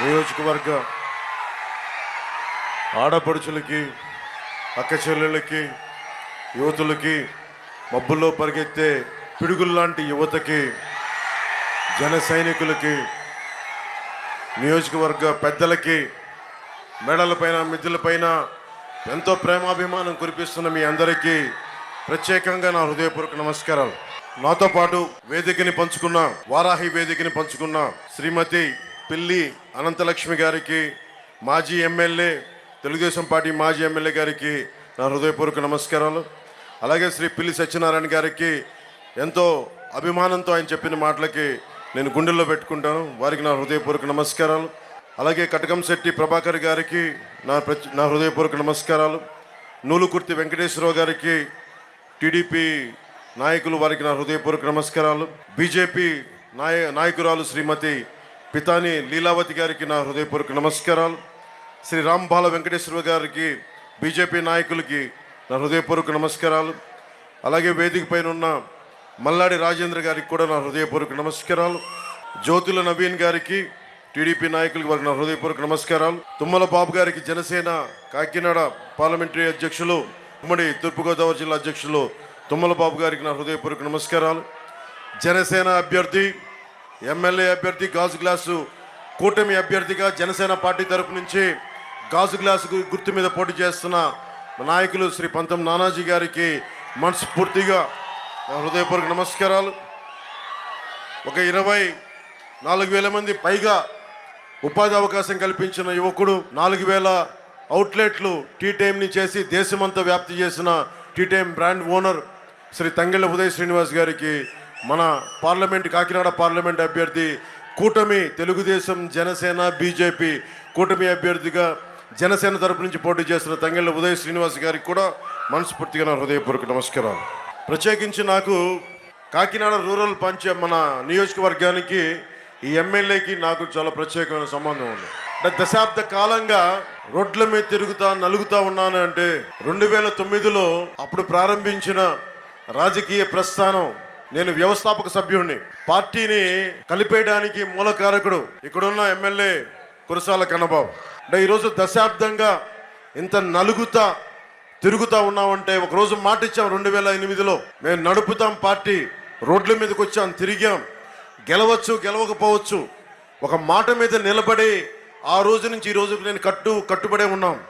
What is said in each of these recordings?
నియోజకవర్గ ఆడపడుచులకి అక్క చెల్లెళ్ళకి యువతులకి మబ్బుల్లో పరిగెత్తే పిడుగుల్లాంటి యువతకి జన సైనికులకి నియోజకవర్గ పెద్దలకి మెడలపైన మిద్దులపైన ఎంతో ప్రేమాభిమానం కురిపిస్తున్న మీ అందరికీ ప్రత్యేకంగా నా హృదయపూర్వక నమస్కారాలు. నాతో పాటు వేదికని పంచుకున్న వారాహి వేదికని పంచుకున్న శ్రీమతి పిల్లి అనంతలక్ష్మి గారికి మాజీ ఎమ్మెల్యే తెలుగుదేశం పార్టీ మాజీ ఎమ్మెల్యే గారికి నా హృదయపూర్వక నమస్కారాలు. అలాగే శ్రీ పిల్లి సత్యనారాయణ గారికి ఎంతో అభిమానంతో ఆయన చెప్పిన మాటలకి నేను గుండెల్లో పెట్టుకుంటాను. వారికి నా హృదయపూర్వక నమస్కారాలు. అలాగే కటకంశెట్టి ప్రభాకర్ గారికి నా ప్రత్య- నా హృదయపూర్వక నమస్కారాలు. నూలుకుర్తి వెంకటేశ్వరరావు గారికి టీడీపీ నాయకులు వారికి నా హృదయపూర్వక నమస్కారాలు. బీజేపీ నాయ నాయకురాలు శ్రీమతి పితాని లీలావతి గారికి నా హృదయపూర్వక నమస్కారాలు. శ్రీ రాంబాల వెంకటేశ్వర గారికి బీజేపీ నాయకులకి నా హృదయపూర్వక నమస్కారాలు. అలాగే వేదిక పైన ఉన్న మల్లాడి రాజేంద్ర గారికి కూడా నా హృదయపూర్వక నమస్కారాలు. జ్యోతుల నవీన్ గారికి టీడీపీ నాయకులకి వారికి నా హృదయపూర్వక నమస్కారాలు. తుమ్మల బాబు గారికి జనసేన కాకినాడ పార్లమెంటరీ అధ్యక్షులు ఉమ్మడి తూర్పుగోదావరి జిల్లా అధ్యక్షులు తుమ్మల బాబు గారికి నా హృదయపూర్వక నమస్కారాలు. జనసేన అభ్యర్థి ఎమ్మెల్యే అభ్యర్థి గాజు గ్లాసు కూటమి అభ్యర్థిగా జనసేన పార్టీ తరపు నుంచి గాజు గ్లాసు గుర్తు మీద పోటీ చేస్తున్న నాయకులు శ్రీ పంతం నానాజీ గారికి మనస్ఫూర్తిగా హృదయపూర్వక నమస్కారాలు. ఒక ఇరవై నాలుగు వేల మంది పైగా ఉపాధి అవకాశం కల్పించిన యువకుడు నాలుగు వేల అవుట్లెట్లు టీ టైంని చేసి దేశమంతా వ్యాప్తి చేసిన tea time brand owner Shri Tangella Uday Srinivas గారికి మన పార్లమెంట్ కాకినాడ పార్లమెంట్ అభ్యర్థి కూటమి తెలుగుదేశం జనసేన బీజేపీ కూటమి అభ్యర్థిగా జనసేన తరపు నుంచి పోటీ చేస్తున్న తంగెళ్ళ ఉదయ్ శ్రీనివాస్ గారికి కూడా మనస్ఫూర్తిగా నా హృదయపూర్వక నమస్కారం ప్రత్యేకించి నాకు కాకినాడ రూరల్ పంచ మన నియోజకవర్గానికి ఈ ఎమ్మెల్యేకి నాకు చాలా ప్రత్యేకమైన సంబంధం ఉంది. అంటే దశాబ్ద కాలంగా రోడ్ల మీద తిరుగుతా నలుగుతా ఉన్నాను అంటే రెండు వేల తొమ్మిదిలో అప్పుడు ప్రారంభించిన రాజకీయ ప్రస్థానం నేను వ్యవస్థాపక సభ్యుడిని పార్టీని కలిపేయడానికి మూలకారకుడు ఇక్కడున్న ఎమ్మెల్యే కురసాల కన్నబాబు. అంటే ఈరోజు దశాబ్దంగా ఇంత నలుగుతా తిరుగుతా ఉన్నామంటే ఒకరోజు మాట ఇచ్చాం రెండు వేల ఎనిమిదిలో. మేము నడుపుతాం పార్టీ రోడ్ల మీదకి వచ్చాం తిరిగాం. గెలవచ్చు గెలవకపోవచ్చు. ఒక మాట మీద నిలబడి ఆ రోజు నుంచి ఈ రోజుకి నేను కట్టు కట్టుబడే ఉన్నాం.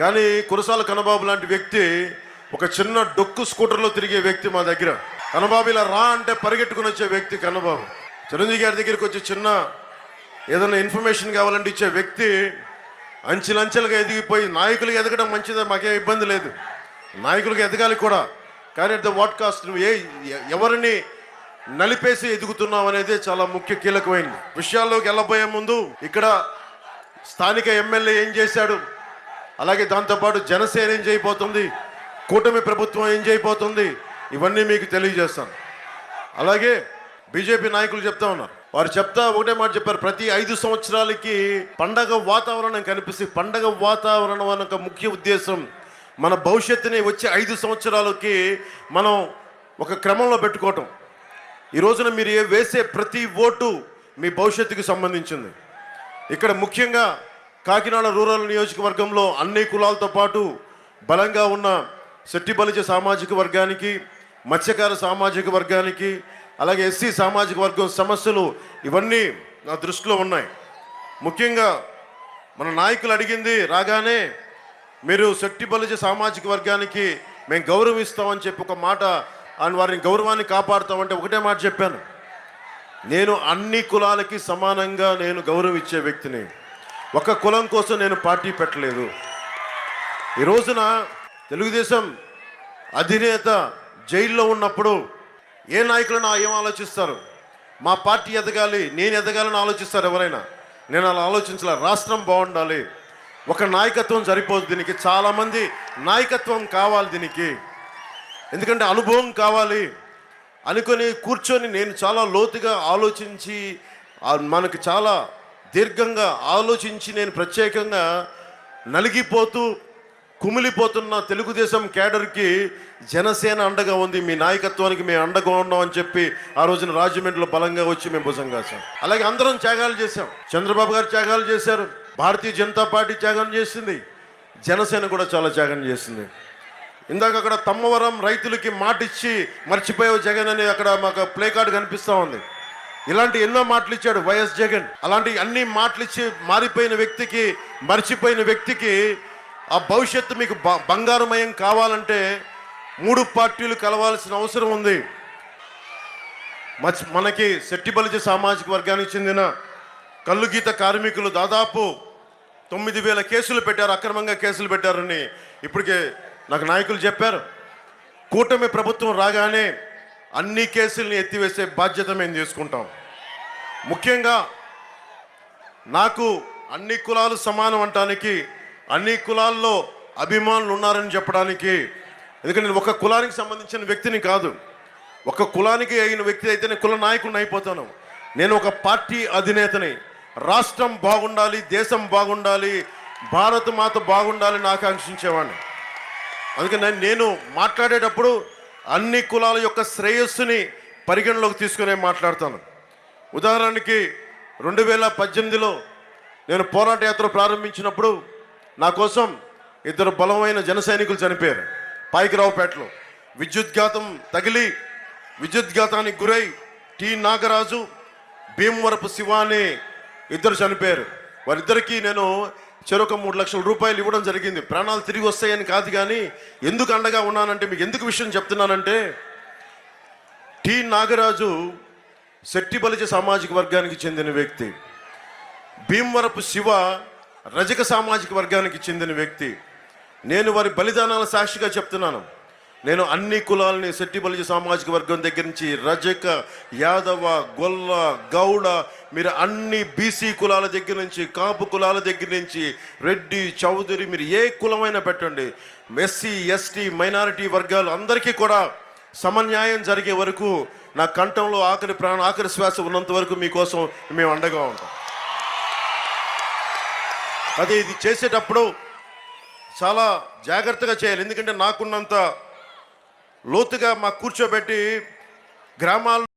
కానీ కురసాల కన్నబాబు లాంటి వ్యక్తి ఒక చిన్న డొక్కు స్కూటర్లో తిరిగే వ్యక్తి మా దగ్గర. కన్నబాబు ఇలా రా అంటే పరిగెట్టుకుని వచ్చే వ్యక్తి కన్నబాబు చిరంజీవి గారి దగ్గరికి వచ్చి చిన్న ఏదైనా ఇన్ఫర్మేషన్ కావాలంటే ఇచ్చే వ్యక్తి అంచెలంచెలుగా ఎదిగిపోయి నాయకులు ఎదగడం మంచిదే మాకేం ఇబ్బంది లేదు. నాయకులకు ఎదగాలి కూడా. కానీ అట్ ద వాట్ కాస్ట్ నువ్వు ఏ ఎవరిని నలిపేసి ఎదుగుతున్నావు అనేది చాలా ముఖ్య కీలకమైనది విషయాల్లోకి వెళ్ళబోయే ముందు ఇక్కడ స్థానిక ఎమ్మెల్యే ఏం చేశాడు? అలాగే దాంతోపాటు జనసేన ఏం చేయబోతుంది? కూటమి ప్రభుత్వం ఏం చేయబోతుంది? ఇవన్నీ మీకు తెలియజేస్తాను. అలాగే బీజేపీ నాయకులు చెప్తా ఉన్నారు. వారు చెప్తా ఒకటే మాట చెప్పారు. ప్రతి ఐదు సంవత్సరాలకి పండగ వాతావరణం కనిపిస్తే పండగ వాతావరణం అనొక ముఖ్య ఉద్దేశం మన భవిష్యత్తుని వచ్చే ఐదు సంవత్సరాలకి మనం ఒక క్రమంలో పెట్టుకోవటం. ఈ రోజున మీరు ఏ వేసే ప్రతి ఓటు మీ భవిష్యత్తుకి సంబంధించింది. ఇక్కడ ముఖ్యంగా కాకినాడ రూరల్ నియోజకవర్గంలో అన్ని కులాలతో పాటు బలంగా ఉన్న శెట్టి బలిజ సామాజిక వర్గానికి మత్స్యకార సామాజిక వర్గానికి అలాగే ఎస్సీ సామాజిక వర్గం సమస్యలు ఇవన్నీ నా దృష్టిలో ఉన్నాయి. ముఖ్యంగా మన నాయకులు అడిగింది రాగానే మీరు శక్తి బలిజ సామాజిక వర్గానికి మేము గౌరవిస్తామని చెప్పి ఒక మాట ఆయన వారిని గౌరవాన్ని కాపాడుతామంటే ఒకటే మాట చెప్పాను. నేను అన్ని కులాలకి సమానంగా నేను గౌరవం ఇచ్చే వ్యక్తిని. ఒక కులం కోసం నేను పార్టీ పెట్టలేదు. ఈ రోజున తెలుగుదేశం అధినేత జైల్లో ఉన్నప్పుడు ఏ నాయకులను ఏం ఆలోచిస్తారు? మా పార్టీ ఎదగాలి నేను ఎదగాలని ఆలోచిస్తారు ఎవరైనా? నేను అలా ఆలోచించలే రాష్ట్రం బాగుండాలి. ఒక నాయకత్వం సరిపోదు దీనికి చాలామంది నాయకత్వం కావాలి దీనికి. ఎందుకంటే అనుభవం కావాలి. అనుకొని కూర్చొని నేను చాలా లోతుగా ఆలోచించి మనకు చాలా దీర్ఘంగా ఆలోచించి నేను ప్రత్యేకంగా నలిగిపోతూ కుమిలిపోతున్న తెలుగుదేశం క్యాడర్కి జనసేన అండగా ఉంది మీ నాయకత్వానికి మేము అండగా ఉన్నాం అని చెప్పి ఆ రోజున రాజమండ్రిలో బలంగా వచ్చి మేము భుజం కాసాం అలాగే అందరం త్యాగాలు చేశాం. చంద్రబాబు గారు త్యాగాలు చేశారు. భారతీయ జనతా పార్టీ త్యాగం చేసింది. జనసేన కూడా చాలా త్యాగం చేసింది. ఇందాక అక్కడ తమ్మవరం రైతులకి మాట ఇచ్చి మర్చిపోయావు జగన్ అని అక్కడ మాకు ప్లే కార్డ్ కనిపిస్తూ ఉంది. ఇలాంటి ఎన్నో మాటలు ఇచ్చాడు వైఎస్ జగన్. అలాంటి అన్ని మాటలు ఇచ్చి మారిపోయిన వ్యక్తికి మర్చిపోయిన వ్యక్తికి ఆ భవిష్యత్తు మీకు బ- బంగారుమయం కావాలంటే మూడు పార్టీలు కలవాల్సిన అవసరం ఉంది. మనకి శెట్టిబలిజ సామాజిక వర్గానికి చెందిన కల్లుగీత కార్మికులు దాదాపు తొమ్మిది వేల కేసులు పెట్టారు అక్రమంగా కేసులు పెట్టారని ఇప్పటికే నాకు నాయకులు చెప్పారు. కూటమి ప్రభుత్వం రాగానే అన్ని కేసుల్ని ఎత్తివేసే బాధ్యత మేము తీసుకుంటాం. ముఖ్యంగా నాకు అన్ని కులాలు సమానం అంటానికి అన్ని కులాల్లో అభిమానులు ఉన్నారని చెప్పడానికి ఎందుకంటే నేను ఒక కులానికి సంబంధించిన వ్యక్తిని కాదు. ఒక కులానికి అయిన వ్యక్తి అయితే నేను కుల నాయకుడిని అయిపోతాను. నేను ఒక పార్టీ అధినేతని. రాష్ట్రం బాగుండాలి దేశం బాగుండాలి భారత మాత బాగుండాలని ఆకాంక్షించేవాడిని. అందుకని నేను- నేను మాట్లాడేటప్పుడు అన్ని కులాల యొక్క శ్రేయస్సుని పరిగణలోకి తీసుకునే మాట్లాడతాను. ఉదాహరణకి రెండు వేల పద్దెనిమిదిలో నేను పోరాట యాత్ర ప్రారంభించినప్పుడు నా కోసం ఇద్దరు బలమైన జన సైనికులు చనిపోయారు. పాయికరావుపేటలో విద్యుద్ఘాతం తగిలి విద్యుద్ఘాతానికి గురై టి నాగరాజు భీమవరపు శివ అనే ఇద్దరు చనిపోయారు. వారిద్దరికీ నేను చెరొక మూడు లక్షల రూపాయలు ఇవ్వడం జరిగింది. ప్రాణాలు తిరిగి వస్తాయని కాదు కానీ ఎందుకు అండగా ఉన్నానంటే మీకు ఎందుకు విషయం చెప్తున్నానంటే టి నాగరాజు శెట్టిబలిజ సామాజిక వర్గానికి చెందిన వ్యక్తి. భీమవరపు శివ రజక సామాజిక వర్గానికి చెందిన వ్యక్తి. నేను వారి బలిదానాల సాక్షిగా చెప్తున్నాను. నేను అన్ని కులాలని సెట్టిబలిజ సామాజిక వర్గం దగ్గర నుంచి రజక యాదవ గొల్ల గౌడ మీరు అన్ని బీసీ కులాల దగ్గర నుంచి కాపు కులాల దగ్గర నుంచి రెడ్డి చౌదరి మీరు ఏ కులమైనా పెట్టండి. ఎస్సీ ఎస్టీ మైనారిటీ వర్గాలు అందరికీ కూడా సమన్యాయం జరిగే వరకు నా కంఠంలో ఆఖరి ప్రాణ ఆఖరి శ్వాస ఉన్నంత వరకు మీకోసం మేము అండగా ఉంటాం. అదే ఇది చేసేటప్పుడు చాలా జాగ్రత్తగా చేయాలి. ఎందుకంటే నాకున్నంత లోతుగా మాకు కూర్చోబెట్టి గ్రామాల్లో